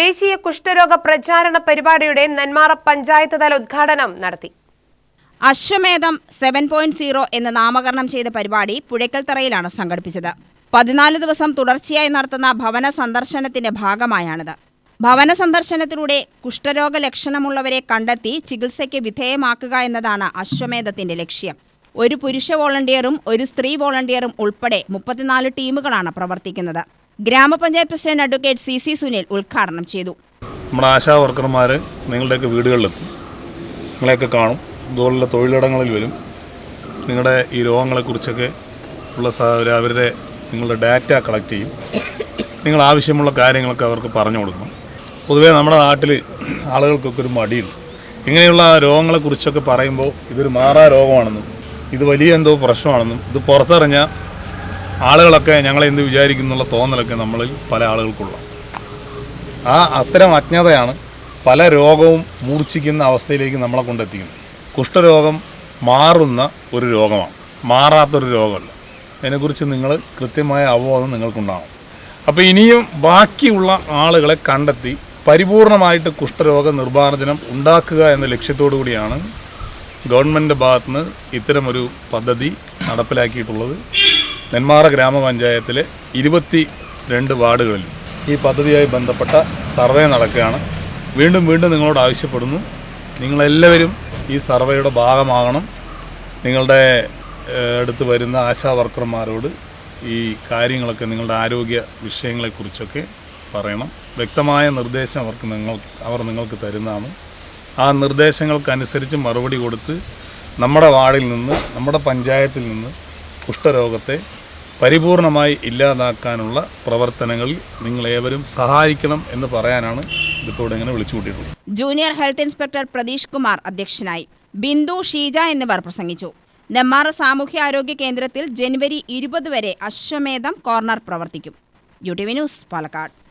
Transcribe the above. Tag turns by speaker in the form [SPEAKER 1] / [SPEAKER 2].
[SPEAKER 1] ദേശീയ കുഷ്ഠരോഗ പ്രചാരണ പരിപാടിയുടെ നെന്മാറ പഞ്ചായത്ത് തല ഉദ്ഘാടനം നടത്തി.
[SPEAKER 2] അശ്വമേധം സെവൻ പോയിന്റ് സീറോ എന്ന് നാമകരണം ചെയ്ത പരിപാടി പുഴയ്ക്കൽത്തറയിലാണ് സംഘടിപ്പിച്ചത്. പതിനാല് ദിവസം തുടർച്ചയായി നടത്തുന്ന ഭവന സന്ദർശനത്തിന്റെ ഭാഗമായാണിത്. ഭവന സന്ദർശനത്തിലൂടെ കുഷ്ഠരോഗ ലക്ഷണമുള്ളവരെ കണ്ടെത്തി ചികിത്സയ്ക്ക് വിധേയമാക്കുക എന്നതാണ് അശ്വമേധത്തിന്റെ ലക്ഷ്യം. ഒരു പുരുഷ വോളണ്ടിയറും ഒരു സ്ത്രീ വോളണ്ടിയറും ഉൾപ്പെടെ മുപ്പത്തിനാല് ടീമുകളാണ് പ്രവർത്തിക്കുന്നത്. ഗ്രാമപഞ്ചായത്ത് president advocate C C Sunil ഉദ്ഘാടനം ചെയ്തു.
[SPEAKER 3] നമ്മുടെ ആശാ വർക്കർമാർ നിങ്ങളുടെയൊക്കെ വീടുകളിലെത്തും. നിങ്ങളെയൊക്കെ കാണും. ഇതുപോലുള്ള തൊഴിലിടങ്ങളിൽ വരും. നിങ്ങളുടെ ഈ രോഗങ്ങളെക്കുറിച്ചൊക്കെ ഉള്ള അവരുടെ നിങ്ങളുടെ ഡാറ്റ കളക്ട് ചെയ്യും. നിങ്ങൾ ആവശ്യമുള്ള കാര്യങ്ങളൊക്കെ അവർക്ക് പറഞ്ഞു കൊടുക്കണം പൊതുവേ നമ്മുടെ നാട്ടിൽ ആളുകൾക്കൊക്കെ ഒരു മടിയുണ്ട്. ഇങ്ങനെയുള്ള രോഗങ്ങളെക്കുറിച്ചൊക്കെ പറയുമ്പോൾ ഇതൊരു മാറാ രോഗമാണെന്നും ഇത് വലിയ എന്തോ പ്രശ്നമാണെന്നും ഇത് പുറത്തിറങ്ങിയ ആളുകളൊക്കെ ഞങ്ങളെ എന്ത് വിചാരിക്കുന്നുള്ള തോന്നലൊക്കെ നമ്മളിൽ പല ആളുകൾക്കുള്ള. ആ അത്തരം അജ്ഞതയാണ് പല രോഗവും മൂർച്ഛിക്കുന്ന അവസ്ഥയിലേക്ക് നമ്മളെ കൊണ്ടെത്തിക്കുന്നത്. കുഷ്ഠരോഗം മാറുന്ന ഒരു രോഗമാണ്. മാറാത്തൊരു രോഗമല്ല. അതിനെക്കുറിച്ച് നിങ്ങൾ കൃത്യമായ അവബോധം നിങ്ങൾക്കുണ്ടാകും അപ്പോൾ ഇനിയും ബാക്കിയുള്ള ആളുകളെ കണ്ടെത്തി പരിപൂർണമായിട്ട് കുഷ്ഠരോഗ നിർമ്മാർജനം ഉണ്ടാക്കുക എന്ന ലക്ഷ്യത്തോടു കൂടിയാണ് ഗവൺമെന്റ് ഭാഗത്തുനിന്ന് ഇത്തരമൊരു പദ്ധതി നടപ്പിലാക്കിയിട്ടുള്ളത്. നെന്മാറ ഗ്രാമപഞ്ചായത്തിലെ ഇരുപത്തി രണ്ട് വാർഡുകളിൽ ഈ പദ്ധതിയുമായി ബന്ധപ്പെട്ട സർവേ നടക്കുകയാണ്. വീണ്ടും വീണ്ടും നിങ്ങളോട് ആവശ്യപ്പെടുന്നു. നിങ്ങളെല്ലാവരും ഈ സർവേയുടെ ഭാഗമാകണം. നിങ്ങളുടെ അടുത്ത് വരുന്ന ആശാ വർക്കർമാരോട് ഈ കാര്യങ്ങളൊക്കെ നിങ്ങളുടെ ആരോഗ്യ വിഷയങ്ങളെക്കുറിച്ചൊക്കെ പറയണം. വ്യക്തമായ നിർദ്ദേശം അവർക്ക് നിങ്ങൾ അവർ നിങ്ങൾക്ക് തരുന്നതാണ്. ആ നിർദ്ദേശങ്ങൾക്കനുസരിച്ച് മറുപടി കൊടുത്ത് നമ്മുടെ വാർഡിൽ നിന്ന് നമ്മുടെ പഞ്ചായത്തിൽ നിന്ന് കുഷ്ഠരോഗത്തെ പരിപൂർണമായി ഇല്ലാതാക്കാനുള്ള പ്രവർത്തനങ്ങളിൽ നിങ്ങളേവരും സഹായിക്കണം എന്ന് പറയാനാണ് ഇതിപ്പോൾ ഇങ്ങനെ വിളിച്ചു കൂട്ടിയിട്ടുള്ളത്.
[SPEAKER 2] Junior health inspector Pratheesh Kumar അധ്യക്ഷനായി. ബിന്ദു ഷീജ എന്നിവർ പ്രസംഗിച്ചു. നെമ്മാറ സാമൂഹ്യാരോഗ്യ കേന്ദ്രത്തിൽ ജനുവരി ഇരുപത് വരെ അശ്വമേധം കോർണർ പ്രവർത്തിക്കും. U T V news Palakkad.